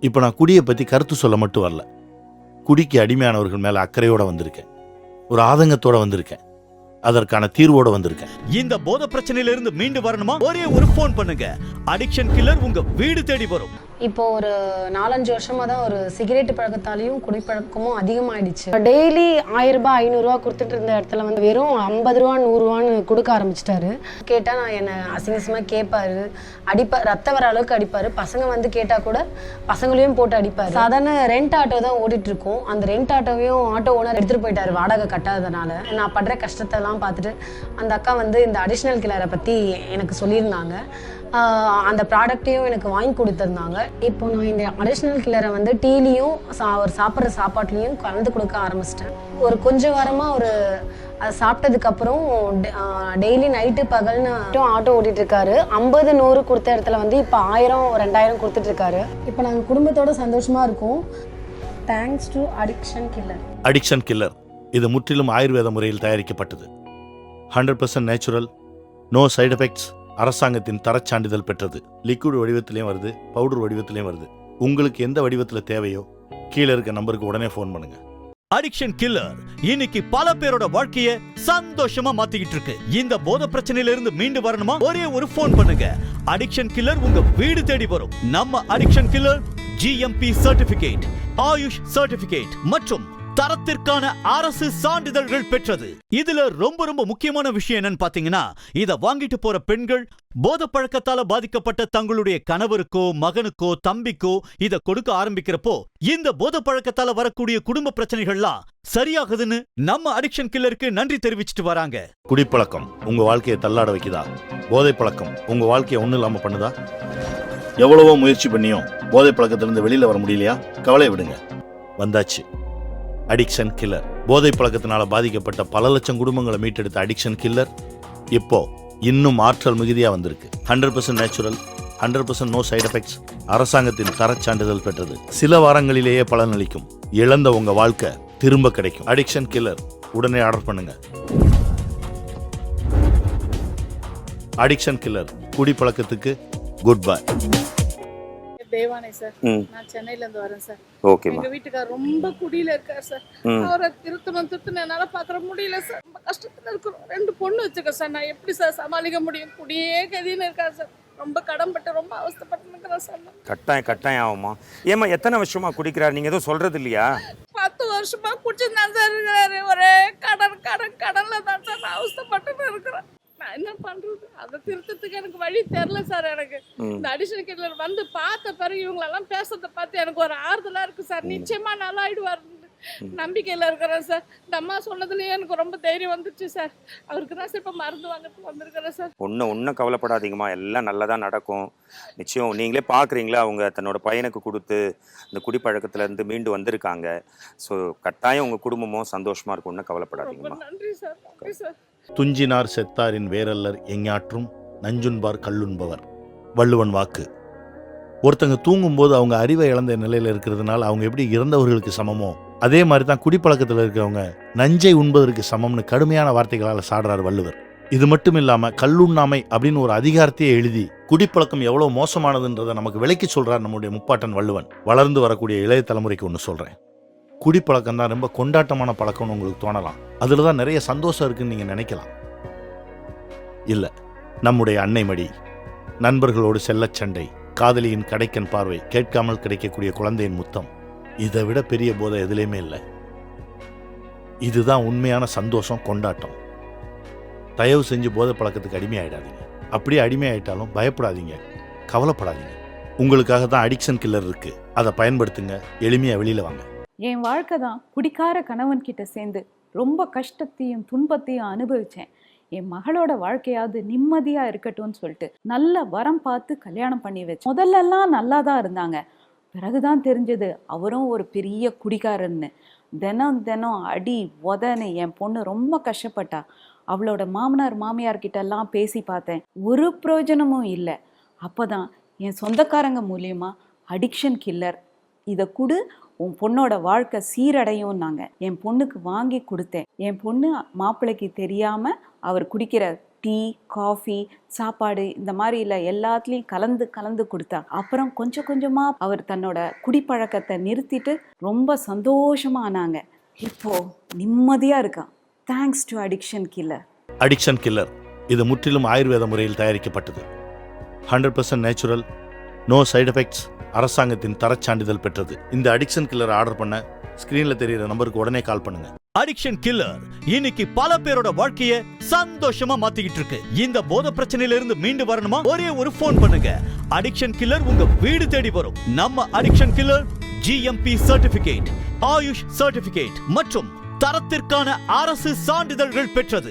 இப்போ நான் குடியை பற்றி கருத்து சொல்ல மட்டும் வரல. குடிக்கு அடிமையானவர்கள் மேலே அக்கறையோடு வந்திருக்கேன். ஒரு ஆதங்கத்தோட வந்திருக்கேன். அதற்கான தீர்வோட வந்திருக்கேன். இந்த போத பிரச்சனையில இருந்து மீண்டு வரணுமா? ஒரே ஒரு ஃபோன் பண்ணுங்க. அடிக்ஷன் கில்லர் உங்க வீடு தேடி வரும். இப்போ ஒரு நாலஞ்சு வருஷமா தான் ஒரு சிகரெட் பழக்கத்தாலையும் குடிப்பழக்கமும் அதிகமாயிடுச்சு. டெய்லி ஆயிரம் ரூபாய் ஐநூறுரூவா கொடுத்துட்டு இருந்த இடத்துல வந்து வெறும் ஐம்பது ரூபா நூறுரூவான்னு கொடுக்க ஆரம்பிச்சிட்டாரு. கேட்டால் நான் என்னை அசிங்கசமாக கேட்பாரு. அடிப்பா ரத்த வர அளவுக்கு அடிப்பாரு. பசங்க வந்து கேட்டால் கூட பசங்களையும் போட்டு அடிப்பாரு. சாதாரண ரெண்ட் ஆட்டோ தான் ஓடிட்டு இருக்கோம் அந்த ரெண்ட் ஆட்டோவையும் ஆட்டோ ஓனர் எடுத்துகிட்டு போயிட்டாரு வாடகை கட்டாததுனால நான் படுற கஷ்டத்தெல்லாம் பார்த்துட்டு அந்த அக்கா வந்து இந்த அடிஷ்னல் கிளரை பற்றி எனக்கு சொல்லியிருந்தாங்க. அந்த ப்ராடக்ட்டையும் எனக்கு வாங்கி கொடுத்துருந்தாங்க. இப்போ நான் இந்த அடிஷ்னல் கில்லரை வந்து டீலையும் சா அவர் சாப்பிட்ற சாப்பாட்லேயும் கலந்து கொடுக்க ஆரம்பிச்சிட்டேன். ஒரு கொஞ்ச வாரமாக ஒரு அதை சாப்பிட்டதுக்கப்புறம் டெய்லி நைட்டு பகல்னு ஆட்டோ ஓட்டிட்டு இருக்காரு ஐம்பது நூறு கொடுத்த இடத்துல வந்து இப்போ ஆயிரம் ரெண்டாயிரம் கொடுத்துட்டு இருக்காரு இப்போ நாங்கள் குடும்பத்தோட சந்தோஷமாக இருக்கோம். Thanks to addiction killer addiction killer இது முற்றிலும் ஆயுர்வேத முறையில் தயாரிக்கப்பட்டது. Hundred percent natural no side effects அரசாங்கத்தின் தரச் சான்றிதழ் பெற்றது. லிக்விட் வடிவத்திலையும் வருது பவுடர் வடிவத்திலையும் வருது. உங்களுக்கு எந்த வடிவத்தில் தேவையோ கீழே இருக்க நம்பருக்கு உடனே ஃபோன் பண்ணுங்க. அடிக்ஷன் கில்லர் இன்னைக்கு பல பேரோட வாழ்க்கைய சந்தோஷமா மாத்திக்கிட்டு இருக்கு. இந்த போத பிரச்சனையில இருந்து மீண்டு வரணுமா? ஒரே ஒரு ஃபோன் பண்ணுங்க. அடிக்ஷன் கில்லர் உங்க வீடு தேடி வரும். நம்ம addiction killer GMP certificate AYUSH certificate மற்றும் தரத்திற்கான அரசு சான்றிதழ்கள் பெற்றது. இதுல ரொம்ப ரொம்ப முக்கியமான விஷயம் என்னன்னு பாத்தீங்கன்னா இத வாங்கிட்டு போற பெண்கள் போத பழக்கத்தால பாதிக்கப்பட்ட தங்களுடைய கணவருக்கோ மகனுக்கோ தம்பிக்கோ இத கொடுக்க ஆரம்பிக்கிறப்போ இந்த போத பழக்கத்தால வரக்கூடிய குடும்ப பிரச்சனைகள்லாம் சரியாகுதுன்னு நம்ம அடிக்ஷன் கில்லருக்கு நன்றி தெரிவிச்சிட்டு வராங்க. குடிப்பழக்கம் உங்க வாழ்க்கையை தள்ளாட வைக்குதா? போதை பழக்கம் உங்க வாழ்க்கையை ஒன்றும் இல்லாம பண்ணுதா? எவ்வளவோ முயற்சி பண்ணியும் போதை பழக்கத்திலிருந்து வெளியில வர முடியலையா? கவலை விடுங்க. வந்தாச்சு. அடிக்ஷன் கில்லர் போதை பழக்கத்தினால பாதிக்கப்பட்ட பல லட்சம் குடும்பங்களை மீட்டெடுத்த அடிக்ஷன் கில்லர் இப்போ இன்னும் ஆற்றல் மிகுதியாக வந்திருக்கு. Hundred percent natural hundred percent no side effects அரசாங்கத்தின் தரச் சான்றிதழ் பெற்றது. சில வாரங்களிலேயே பலனளிக்கும் இழந்த உங்க வாழ்க்கை திரும்ப கிடைக்கும். அடிக்ஷன் கில்லர் உடனே ஆர்டர் பண்ணுங்க. அடிக்ஷன் கில்லர் குடிப்பழக்கத்துக்கு குட் பை தேவானே சார். நான் சென்னையில இருந்து வரேன் சார். ஓகேம்மா எங்க வீட்டுக்கார் ரொம்ப குடியில இருக்கார் சார். அவரை திருத்தணும் என்னால பாக்குற முடியல சார். ரொம்ப கஷ்டத்துல இருக்கிறோம். ரெண்டு பொண்ணு வச்சிருக்கேன் சார். நான் எப்படி சார் சமாளிக்க முடியும்? குடியே கதின்னு இருக்கார் சார். ரொம்ப கடன்பட்டு ரொம்ப அவஸ்தைப்பட்டு இருக்கிறேன் சார். கட்டாயம் கட்டாயம் ஆகுமா ஏம்மா எத்தனை வருஷமா குடிக்கிறார்? நீங்க எதுவும் சொல்றது இல்லையா? பத்து வருஷமா குடிச்சுதான் சார் இருக்கிறாரு. ஒரே கடன் கடன் கடன்ல தான் சார் அவஸ்தைப்பட்டு இருக்கிறேன். நான் என்ன பண்றது? அதை திருத்தத்துக்கு எனக்கு வழி தெரில சார் எனக்கு. இந்த அடிஷனல் கில்லர் வந்து பார்த்த பிறகு இவங்களெல்லாம் பேசுறத பார்த்து எனக்கு ஒரு ஆறுதலா இருக்கு சார். நிச்சயமா நல்லா ஆயிடுவார் நம்பிக்கையில இருக்கிறேன் சார். இந்த அம்மா சொன்னதுலயே எனக்கு ரொம்ப தைரியம் வந்துச்சு சார். அவருக்கு தான் சார் இப்ப மருந்து வாங்கறதுக்கு வந்திருக்கிறேன் சார். ஒன்றும் ஒன்றும் கவலைப்படாதீங்கம்மா. எல்லாம் நல்லதா நடக்கும். நிச்சயம் நீங்களே பார்க்குறீங்களா அவங்க தன்னோட பையனுக்கு கொடுத்து இந்த குடிப்பழக்கத்துல இருந்து மீண்டு வந்திருக்காங்க. ஸோ கட்டாயம் உங்க குடும்பமும் சந்தோஷமா இருக்கும். ஒன்றும் ரொம்ப கவலைப்படாதீங்கம்மா நன்றி சார். நன்றி சார். துஞ்சினார் செத்தாரின் வேரல்லர் எஞ்ஞாற்றும் நஞ்சுண்பார் கல்லுண்பவர். வள்ளுவன் வாக்கு. ஒருத்தங்க தூங்கும்போது அவங்க அறிவை இழந்த நிலையில இருக்கிறதுனால அவங்க எப்படி இறந்தவர்களுக்கு சமமோ அதே மாதிரி தான் குடிப்பழக்கத்தில் இருக்கிறவங்க நஞ்சை உண்பதற்கு சமம்னு கடுமையான வார்த்தைகளால் சாடுறார் வள்ளுவர். இது மட்டும் இல்லாம கல்லுண்ணாமை அப்படின்னு ஒரு அதிகாரத்தையே எழுதி குடிப்பழக்கம் எவ்வளவு மோசமானதுன்றதை நமக்கு விளக்கி சொல்றார் நம்முடைய முப்பாட்டன் வள்ளுவன். வளர்ந்து வரக்கூடிய இளைய தலைமுறைக்கு ஒன்று சொல்றேன். குடிப்பழக்கம் தான் ரொம்ப கொண்டாட்டமான பழக்கம்னு உங்களுக்கு தோணலாம். அதில் தான் நிறைய சந்தோஷம் இருக்குன்னு நீங்கள் நினைக்கலாம். இல்லை நம்முடைய அன்னை மடி நண்பர்களோடு செல்லச் சண்டை காதலியின் கடைக்கன் பார்வை கேட்காமல் கிடைக்கக்கூடிய குழந்தையின் முத்தம் இதை விட பெரிய போதை எதுலேயுமே இல்லை. இதுதான் உண்மையான சந்தோஷம் கொண்டாட்டம். தயவு செஞ்சு போதை பழக்கத்துக்கு அடிமையாயிடாதீங்க. அப்படியே அடிமையாயிட்டாலும் பயப்படாதீங்க கவலைப்படாதீங்க. உங்களுக்காக தான் அடிக்ஷன் கில்லர் இருக்குது அதை பயன்படுத்துங்க எளிமையாக வெளியில் வாங்க. என் வாழ்க்கை தான் குடிக்கார கணவன் கிட்ட சேர்ந்து ரொம்ப கஷ்டத்தையும் துன்பத்தையும் அனுபவிச்சேன். என் மகளோட வாழ்க்கையாவது நிம்மதியா இருக்கட்டும்னு சொல்லிட்டு நல்ல வரம் பார்த்து கல்யாணம் பண்ணி வச்சேன். முதல்லலாம் நல்லா தான் இருந்தாங்க. பிறகுதான் தெரிஞ்சது அவரும் ஒரு பெரிய குடிகாரன்னு தினம் தினம் அடி உதன்னு என் பொண்ணு ரொம்ப கஷ்டப்பட்டா. அவளோட மாமனார் மாமியார் கிட்டெல்லாம் பேசி பார்த்தேன். ஒரு பிரயோஜனமும் இல்லை. அப்போதான் என் சொந்தக்காரங்க மூலியமாக அடிக்ஷன் கில்லர் இதை கொடு உன் பொண்ணோட வாழ்க்கை சீரடையும்னாங்க. என் பொண்ணுக்கு வாங்கி கொடுத்தேன். என் பொண்ணு மாப்பிள்ளைக்கு தெரியாம அவர் குடிக்கிற டீ காஃபி சாப்பாடு இந்த மாதிரில எல்லாத்துலேயும் கலந்து கலந்து கொடுத்தா. அப்புறம் கொஞ்சம் கொஞ்சமாக அவர் தன்னோட குடிப்பழக்கத்தை நிறுத்திட்டு ரொம்ப சந்தோஷமா ஆனாங்க. இப்போ நிம்மதியாக இருக்கான் thanks to addiction killer addiction killer இது முற்றிலும் ஆயுர்வேத முறையில் தயாரிக்கப்பட்டது. Hundred percent natural no side effects அரசாங்கத்தின் தரச்சான்றிதழ் பெற்றது. இந்த அடிக்ஷன் கில்லர் ஆர்டர் பண்ண ஸ்கிரீன்ல தெரியுற நம்பருக்கு உடனே கால் பண்ணுங்க. அடிக்ஷன் கில்லர் இன்னைக்கு பல பேரோட வாழ்க்கைய சந்தோஷமா மாத்திக்கிட்டு இருக்கு. இந்த போத பிரச்சனையில இருந்து மீண்டு வரணுமா? ஒரே ஒரு போன் பண்ணுங்க. அடிக்ஷன் கில்லர் உங்க வீடு தேடி வரும். நம்ம addiction killer GMP certificate AYUSH certificate மற்றும் தரத்திற்கான அரசு சான்றிதழ்கள் பெற்றது.